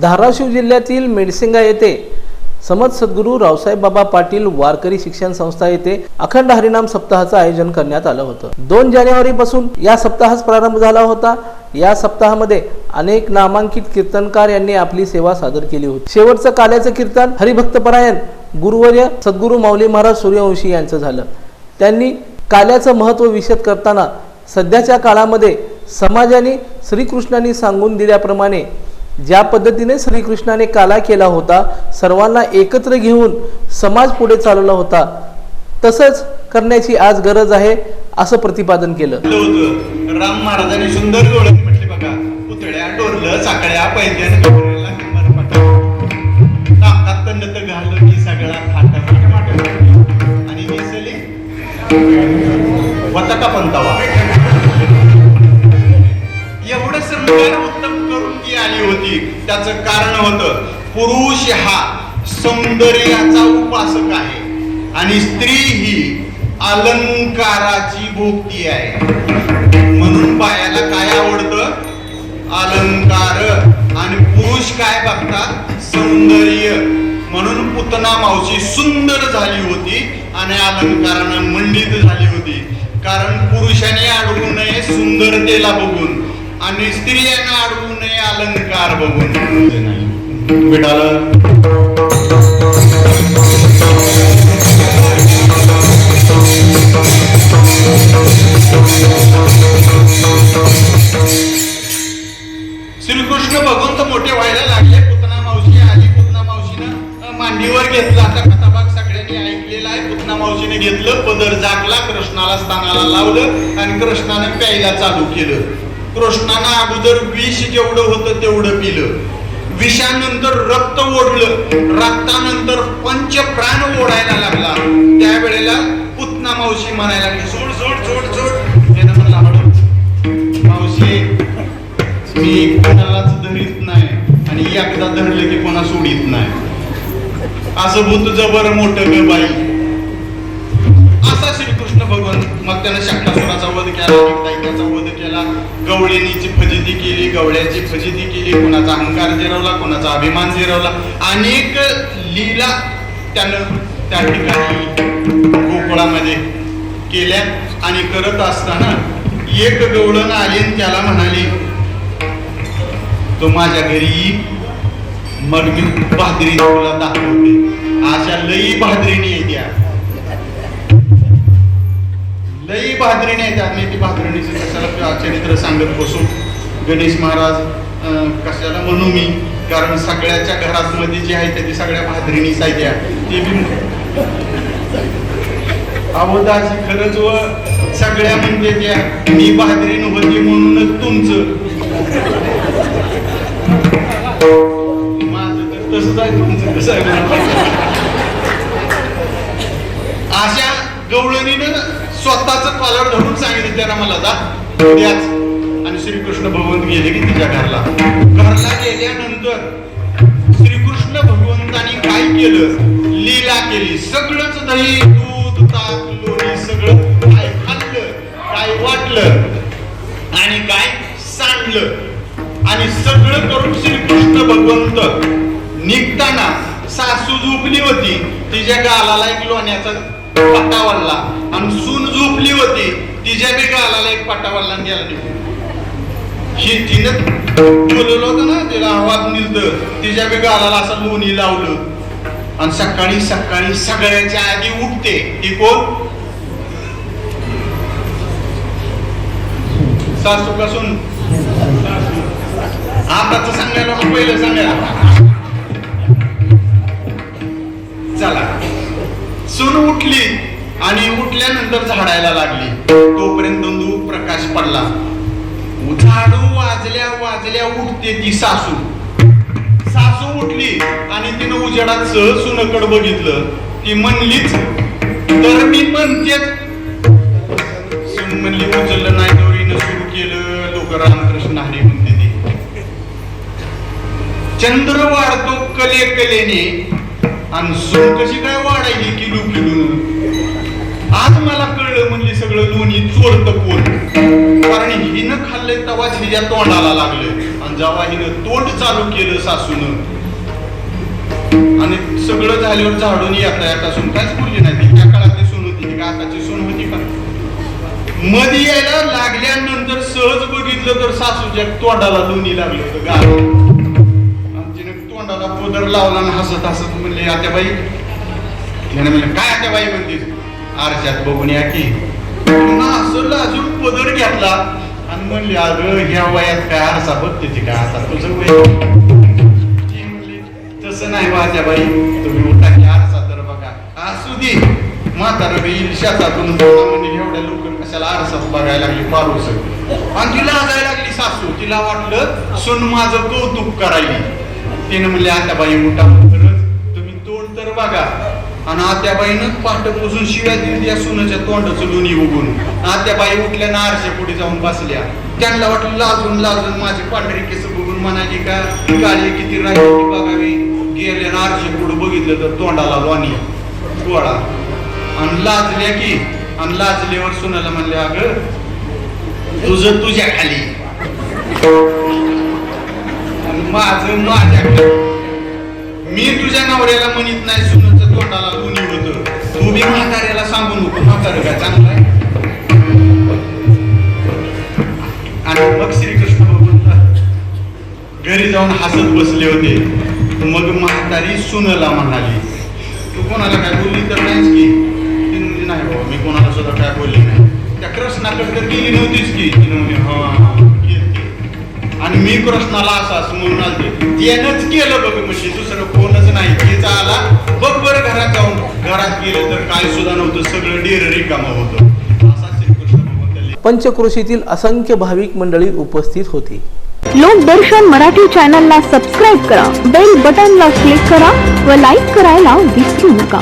धाराशिव जिल्ह्यातील मेडसिंगा येथे समज सद्गुरू रावसाहेब बाबा पाटील वारकरी शिक्षण संस्था येथे अखंड हरिनाम सप्ताहाचं आयोजन करण्यात आलं होतं. दोन जानेवारी पासून या सप्ताहास प्रारंभ झाला होता. या सप्ताहामध्ये अनेक नामांकित कीर्तनकार यांनी आपली सेवा सादर केली होती. शेवटचं काल्याचं कीर्तन हरिभक्तपरायण गुरुवर्य सद्गुरू माऊली महाराज सूर्यवंशी यांचं झालं. त्यांनी काल्याचं महत्त्व विशद करताना सध्याच्या काळामध्ये समाजाने श्रीकृष्णाने सांगून दिल्याप्रमाणे ज्या पद्धतीने श्रीकृष्णाने काला केला होता सर्वांना एकत्र घेऊन समाज पुढे चालवला होता तसंच करण्याची आज गरज आहे असं प्रतिपादन केलं. राम महाराजांनी सुंदर डोळ्यात पुतळ्या डोरलं साकड्या पैद्यान गबरेला हिंमत पटा नाकात तर घाल की सगळा थाट माट आणि नेसली. होता पंतावा एवढं संस्कार उत्तम करून ती आली होती. त्याचं कारण होतं पुरुष हा सौंदर्याचा उपासक आहे. आणि स्त्री ही अलंकाराची भोगती आहे. म्हणून बायाला काय आवडतं? अलंकार आणि पुरुष काय बघतात? सौंदर्य. म्हणून पुतना मावशी सुंदर झाली होती आणि अलंकारानं मंडित झाली होती. कारण पुरुषाने अडवू नये सुंदरतेला बघून आणि स्त्रियांना अडवू नये अलंकार बघून. भेटालं श्रीकृष्ण भगवंत मोठे व्हायला लागले. पुतना मावशी आली पुतना मावशीनं मांडीवर घेतलं. आता कथाभाग सगळ्यांनी ऐकलेला आहे. पुतना मावशीने घेतलं पदर जागला कृष्णाला स्थानाला लावलं आणि कृष्णानं प्यायला चालू केलं. कृष्णानं अगोदर विष जेवढं होतं तेवढं पिलं. विषानंतर रक्त ओढलं. रक्तानंतर पंच प्राण ओढायला लागला. त्यावेळेला पुतना मावशी म्हणायला लागली सोड सोड सोड सोड. म्हणला मावशी मी कोणालाच की एकदा धरलं की कोणा सोडित नाही. असं भूत जबर मोठ ग बाई. असा श्रीकृष्ण भगवान मग त्यानं शक्तासुराचा वध केला दैत्याचा वध केला. गवळेनीची फजिती केली गवळ्याची फजिती केली. कोणाचा अहंकार जिरवला कोणाचा अभिमान जिरवला. अनेक लीला त्यानं त्या ठिकाणी गोकुळामध्ये केल्या आणि करत असताना एक गवळण आली त्याला म्हणाली तो माझ्या घरी येईल, मग तुला दाखवते. अशा लई बहादरीने येत्या. लई बहादरीने येत्या. मी ती बहादरीने कशाला चरित्र सांगत बसू? गणेश महाराज कशाला म्हणू मी? कारण सगळ्याच्या घरात मध्ये जे आहे त्याची सगळ्या बहादरीनीच आहे त्या. ते बी अवदाची खरंच व सगळ्या म्हणजे त्या. मी बहादरीन होती म्हणून अशा गवळणीनं स्वतःच पालर धरून सांगितलं त्यांना मला जा. द्याच आणि श्रीकृष्ण भगवंत गेले की तिच्या घरला. घरला गेल्यानंतर श्रीकृष्ण भगवंतानी काय केलं? लीला केली. सगळंच दही दूध ताक लोणी सगळं काय खाल्लं काय वाटलं आणि काय सांडलं. आणि सगळं करून श्रीकृष्ण भगवंत निघताना सासू झोपली होती. तिच्या गालाला एक लोण्याचा पट्टा वाढला आणि सून झोपली होती. तिच्या बी गालाला एक पट्टा वाढला आणि गेला. ही तिनं बोलवलं होतं ना तिला आवाज निघत. तिच्या बी गालाला असं लोणी लावलं. आणि सकाळी सकाळी सगळ्याच्या आधी उठते. ती कोण? सासू का सून आताच सांगायला पहिलं सांगायला. चला सून उठली आणि उठल्यानंतर झाडायला लागली. तोपर्यंत धुंदू प्रकाश पडला. झाडू वाजल्या वाजल्या उठते ती सासू. सासू उठली आणि तिनं उजेडात सहज सुनकड बघितलं. ती म्हणलीच तर मी म्हणते म्हणली उचललं नाही दोरीनं सुरू केलं. लोक रामकृष्ण हरी म्हणते ती. चंद्र वाढतो कले कलेने. आणि सून कशी काय वाढायली किलू किलू? आज मला कळलं म्हणजे सगळं लोणी चोरत कोण कारण हिनं खाल्लंय तवाच हिच्या तोंडाला लागलं. आणि जेव्हा हिनं तोंड चालू केलं सासून आणि सगळं झाल्यावर झाडून येता येता सून काहीच पुरली नाही. त्या काळातली सून होती ती का आताची सून होती का? मध्ये यायला लागल्यानंतर सहज बघितलं तर सासूच्या तोंडाला दोन्ही लागलं होतं गाव लावला ना हसत हसत म्हणले आत्याबाई त्याने म्हणलं काय आत्याबाई म्हणते आरशात बघून या की पुन्हा असं लाजून पदर घेतला. आणि म्हणले अगं ह्या वयात काय आरसा बघते काय आता तुझं वय तसं नाही वात्याबाई तुम्ही उठा की आरसा तर बघा. असू दे. म्हातारा बी शेतातून म्हणजे एवढ्या लोक कशाला आरसात बघायला लागली? पारूस आणि तिला लाजायला लागली सासू. तिला वाटलं सुन माझं कौतुक करायली. तिने म्हणले आत्याबाई उठा खरंच तुम्ही तोंड तर बघा. आणि आत्याबाईनं पाठ पुसून शिव्या दिली या सुनाच्या तोंडाचं लोणी उगून आत्याबाई उठल्या ना आरशे पुढे जाऊन बसल्या. त्यांना वाटलं लाजून लाजून माझी पांढरे केस बघून म्हणाली का काळी किती राहिली बघावी. गेले ना आरशे पुढे बघितलं तर तोंडाला लोणी. गोळा. आणि लाजल्या की आणि लाजल्यावर सुनाला म्हणले अगं तुझं तुझ्या खाली. माझं माझ्याकडे. मी तुझ्या नवऱ्याला म्हणत नाही सुनच तोंडाला लोणी होत तू बी म्हाताऱ्याला सांगू नको. म्हातार काय चांगलं आहे? आणि मग श्रीकृष्ण भगवंता घरी जाऊन हसत बसले होते. मग म्हातारी सुनला म्हणाली तू कोणाला काय बोलली तर नाहीच की? नाही बाबा मी कोणाला सुद्धा काय बोलली नाही. त्या कृष्णाकडे तर गेली नव्हतीच की? तिने म्हणे हा. मी कृष्णाला असं असं म्हणून आलते. त्यानंच केलं बघ म्हणजे दुसरं कोणच नाही. तिचा आला बघ बरं घरात जाऊन. घरात गेलं तर काय सुद्धा नव्हतं. सगळं डेर रिकामं होतं. पंचक्रोशीतील असंख्य भाविक मंडळी उपस्थित होती. लोकदर्शन मराठी चॅनलला सबस्क्राईब करा. बेल बटनला क्लिक करा व लाईक करायला विसरू नका.